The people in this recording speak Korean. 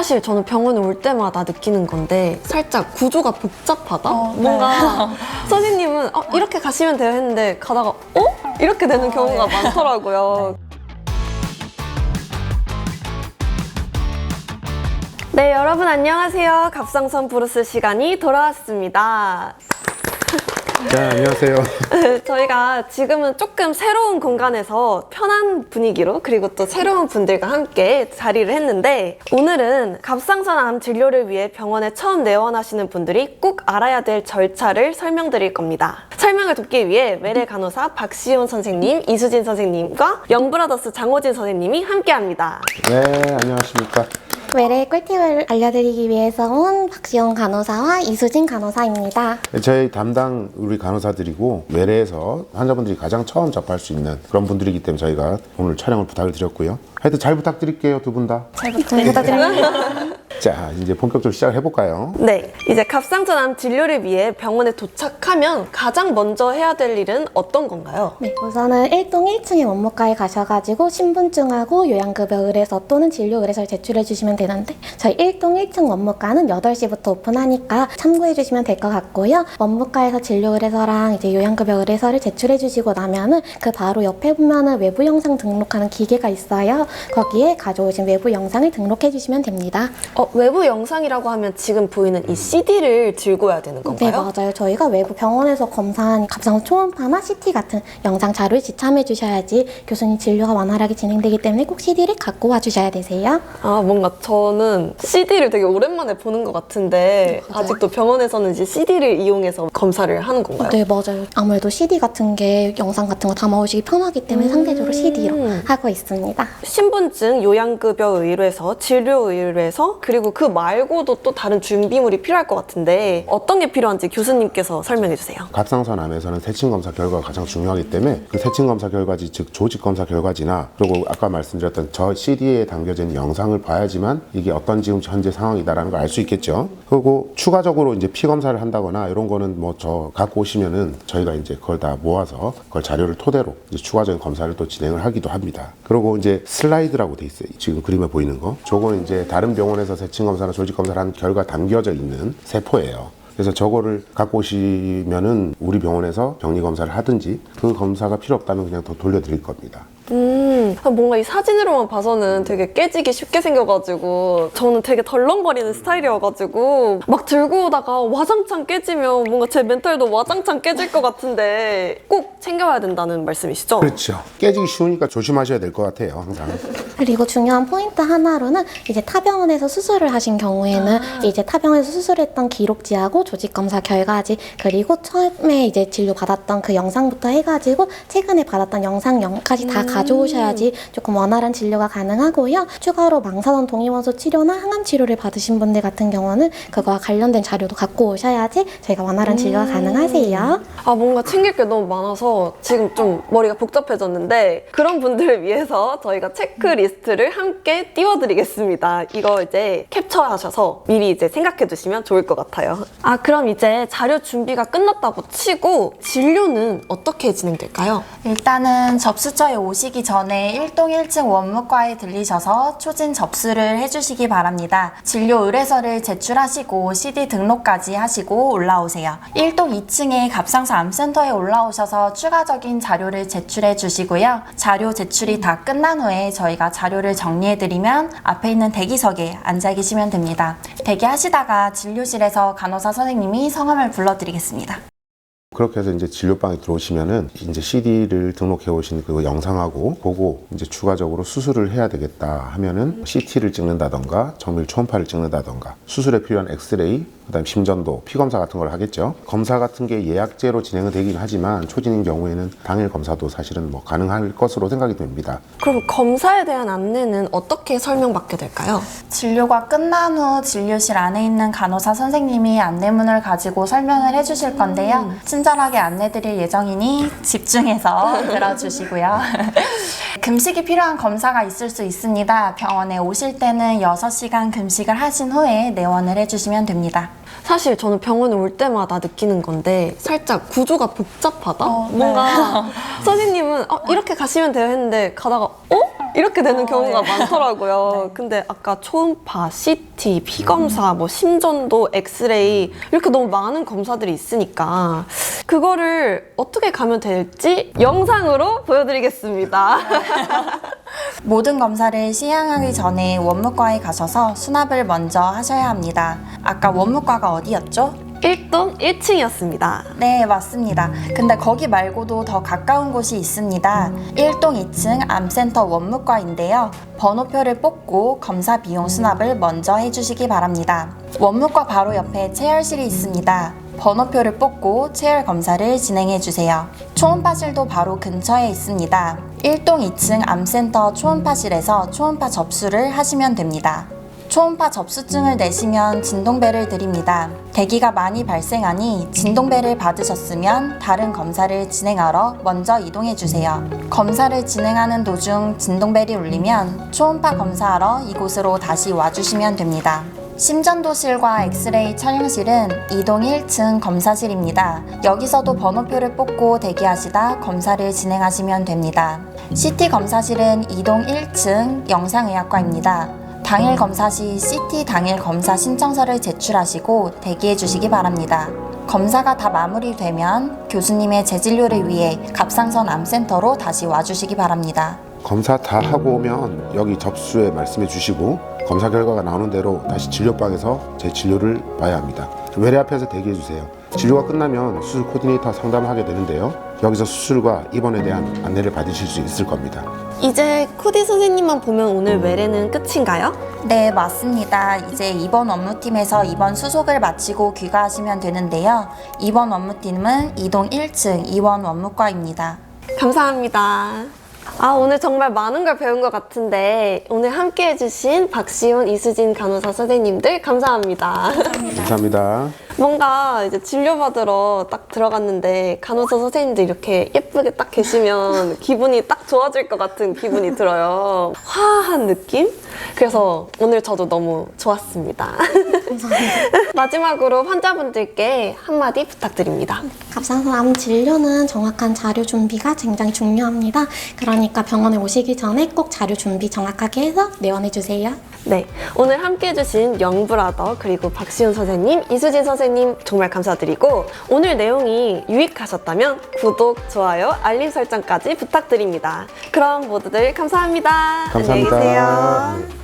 사실 저는 병원에 올 때마다 느끼는 건데 살짝 구조가 복잡하다? 어, 네. 뭔가 선생님은 어, 이렇게 가시면 돼요 했는데 가다가 어? 이렇게 되는 경우가 많더라고요. 네, 여러분 안녕하세요. 갑상선 브루스 시간이 돌아왔습니다. 네, 안녕하세요. 저희가 지금은 조금 새로운 공간에서 편한 분위기로 그리고 또 새로운 분들과 함께 자리를 했는데 오늘은 갑상선 암 진료를 위해 병원에 처음 내원하시는 분들이 꼭 알아야 될 절차를 설명드릴 겁니다. 설명을 돕기 위해 외래 간호사 박시온 선생님, 이수진 선생님과 영브라더스 장호진 선생님이 함께합니다. 네, 안녕하십니까. 외래 꿀팁을 알려드리기 위해서 온 박시영 간호사와 이수진 간호사입니다. 저희 담당 우리 간호사들이고 외래에서 환자분들이 가장 처음 접할 수 있는 그런 분들이기 때문에 저희가 오늘 촬영을 부탁을 드렸고요. 하여튼 잘 부탁드릴게요, 두 분 다. 잘 부탁드립니다. 자, 이제 본격적으로 시작을 해볼까요? 네, 이제 갑상선 암 진료를 위해 병원에 도착하면 가장 먼저 해야 될 일은 어떤 건가요? 네, 우선은 1동 1층의 원무과에 가셔가지고 신분증하고 요양급여 의뢰서 또는 진료 의뢰서를 제출해 주시면 되는데 저희 1동 1층 원무과는 8시부터 오픈하니까 참고해 주시면 될 것 같고요. 원무과에서 진료 의뢰서랑 이제 요양급여 의뢰서를 제출해 주시고 나면은 그 바로 옆에 보면은 외부 영상 등록하는 기계가 있어요. 거기에 가져오신 외부 영상을 등록해 주시면 됩니다. 어, 외부 영상이라고 하면 지금 보이는 이 CD를 들고 와야 되는 네, 건가요? 맞아요. 저희가 외부 병원에서 검사한 갑상 초음파나 CT 같은 영상 자료를 지참해 주셔야지 교수님 진료가 원활하게 진행되기 때문에 꼭 CD를 갖고 와 주셔야 되세요. 아, 뭔가 저는 CD를 되게 오랜만에 보는 것 같은데 맞아요. 아직도 병원에서는 이제 CD를 이용해서 검사를 하는 건가요? 네, 맞아요. 아무래도 CD 같은 게 영상 같은 거 담아오시기 편하기 때문에 음. 상대적으로 CD로 하고 있습니다. 신분증, 요양급여 의뢰서, 진료 의뢰서, 그리고 그 말고도 또 다른 준비물이 필요할 것 같은데 어떤 게 필요한지 교수님께서 설명해 주세요. 갑상선 암에서는 세친 검사 결과가 가장 중요하기 때문에 그 세친 검사 결과지 즉 조직 검사 결과지나 그리고 아까 말씀드렸던 저 CD에 담겨진 영상을 봐야지만 이게 어떤 지금 현재 상황이다라는 걸 알 수 있겠죠. 그리고 추가적으로 이제 피 검사를 한다거나 이런 거는 뭐 저 갖고 오시면은 저희가 이제 그걸 다 모아서 그걸 자료를 토대로 추가적인 검사를 또 진행을 하기도 합니다. 그리고 이제 슬라이드라고 돼 있어요. 지금 그림에 보이는 거. 저거는 이제 다른 병원에서 세친 검사나 조직 검사를 한 결과 담겨져 있는 세포예요. 그래서 저거를 갖고 오시면은 우리 병원에서 병리 검사를 하든지 그 검사가 필요 없다면 그냥 더 돌려드릴 겁니다. 음, 뭔가 이 사진으로만 봐서는 되게 깨지기 쉽게 생겨가지고 저는 되게 덜렁거리는 스타일이어가지고 막 들고 오다가 와장창 깨지면 뭔가 제 멘탈도 와장창 깨질 것 같은데 꼭 챙겨와야 된다는 말씀이시죠? 그렇죠. 깨지기 쉬우니까 조심하셔야 될 것 같아요, 항상. 그리고 중요한 포인트 하나로는 이제 타병원에서 수술을 하신 경우에는 이제 타병원에서 수술했던 기록지하고 조직 검사 결과지 그리고 처음에 이제 진료 받았던 그 영상부터 해가지고 최근에 받았던 영상까지 다 가져오셔야지 조금 원활한 진료가 가능하고요. 추가로 망사선 동위원소 치료나 항암 치료를 받으신 분들 같은 경우는 그거와 관련된 자료도 갖고 오셔야지 저희가 원활한 진료가 가능하세요. 아 뭔가 챙길 게 너무 많아서 지금 좀 머리가 복잡해졌는데 그런 분들을 위해서 저희가 체크 리스트를 함께 띄워드리겠습니다. 이거 이제 캡처하셔서 미리 이제 생각해 두시면 좋을 것 같아요. 아 그럼 이제 자료 준비가 끝났다고 치고 진료는 어떻게 진행될까요? 일단은 접수처에 오시기 전에 1동 1층 원무과에 들리셔서 초진 접수를 해주시기 바랍니다. 진료 의뢰서를 제출하시고 CD 등록까지 하시고 올라오세요. 1동 2층에 갑상선 암센터에 올라오셔서 추가적인 자료를 제출해 주시고요. 자료 제출이 다 끝난 후에 저희가 자료를 정리해드리면 앞에 있는 대기석에 앉아 계시면 됩니다. 대기하시다가 진료실에서 간호사 선생님이 성함을 불러드리겠습니다. 그렇게 해서 이제 진료방에 들어오시면은 이제 CD를 등록해 오신 그 영상하고 보고 이제 추가적으로 수술을 해야 되겠다 하면은 CT를 찍는다던가 정밀 초음파를 찍는다던가 수술에 필요한 엑스레이 그다음 심전도 피 검사 같은 걸 하겠죠. 검사 같은 게 예약제로 진행은 되긴 하지만 초진인 경우에는 당일 검사도 사실은 뭐 가능할 것으로 생각이 됩니다. 그럼 검사에 대한 안내는 어떻게 설명받게 될까요? 진료가 끝난 후 진료실 안에 있는 간호사 선생님이 안내문을 가지고 설명을 해주실 건데요. 친절하게 안내드릴 예정이니 집중해서 들어주시고요. 금식이 필요한 검사가 있을 수 있습니다. 병원에 오실 때는 6시간 금식을 하신 후에 내원을 해주시면 됩니다. 사실 저는 병원에 올 때마다 느끼는 건데 살짝 구조가 복잡하다? 어, 네. 뭔가 선생님은 어, 이렇게 가시면 돼요 했는데 가다가 어? 이렇게 되는 경우가 많더라고요. 근데 아까 초음파, CT, 피검사, 뭐 심전도, 엑스레이 이렇게 너무 많은 검사들이 있으니까 그거를 어떻게 가면 될지 영상으로 보여드리겠습니다. 모든 검사를 시행하기 전에 원무과에 가셔서 수납을 먼저 하셔야 합니다. 아까 원무과가 어디였죠? 1동 1층이었습니다. 네, 맞습니다. 근데 거기 말고도 더 가까운 곳이 있습니다. 1동 2층 암센터 원무과인데요. 번호표를 뽑고 검사 비용 수납을 먼저 해주시기 바랍니다. 원무과 바로 옆에 체열실이 있습니다. 번호표를 뽑고 체열 검사를 진행해 주세요. 초음파실도 바로 근처에 있습니다. 1동 2층 암센터 초음파실에서 초음파 접수를 하시면 됩니다. 초음파 접수증을 내시면 진동배를 드립니다. 대기가 많이 발생하니 진동배를 받으셨으면 다른 검사를 진행하러 먼저 이동해 주세요. 검사를 진행하는 도중 진동벨이 울리면 초음파 검사하러 이곳으로 다시 와주시면 됩니다. 심전도실과 엑스레이 촬영실은 2동 1층 검사실입니다. 여기서도 번호표를 뽑고 대기하시다 검사를 진행하시면 됩니다. CT 검사실은 2동 1층 영상의학과입니다. 당일 검사 시 CT 당일 검사 신청서를 제출하시고 대기해 주시기 바랍니다. 검사가 다 마무리되면 교수님의 재진료를 위해 갑상선 암센터로 다시 와주시기 바랍니다. 검사 다 하고 오면 여기 접수에 말씀해 주시고 검사 결과가 나오는 대로 다시 진료방에서 제 진료를 봐야 합니다. 외래 앞에서 대기해 주세요. 진료가 끝나면 수술 코디네이터 상담하게 되는데요. 여기서 수술과 입원에 대한 안내를 받으실 수 있을 겁니다. 이제 코디 선생님만 보면 오늘 외래는 끝인가요? 네, 맞습니다. 이제 이번 업무팀에서 이번 수속을 마치고 귀가하시면 되는데요. 이번 업무팀은 이동 1층 이원 원무과입니다. 감사합니다. 아, 오늘 정말 많은 걸 배운 것 같은데 오늘 함께 해주신 박시훈, 이수진 간호사 선생님들 감사합니다. 감사합니다. 뭔가 이제 진료받으러 딱 들어갔는데 간호사 선생님들 이렇게 예쁘게 딱 계시면 기분이 딱 좋아질 것 같은 기분이 들어요. 화한 느낌? 그래서 오늘 저도 너무 좋았습니다. 마지막으로 환자분들께 한마디 부탁드립니다. 갑상선 암 진료는 정확한 자료 준비가 굉장히 중요합니다. 그러니 까 병원에 오시기 전에 꼭 자료 준비 정확하게 해서 내원해 주세요. 네, 오늘 함께 해 주신 영브라더 그리고 박시훈 선생님, 이수진 선생님 정말 감사드리고 오늘 내용이 유익하셨다면 구독, 좋아요, 알림 설정까지 부탁드립니다. 그럼 모두들 감사합니다. 안녕히 감사합니다. 계세요.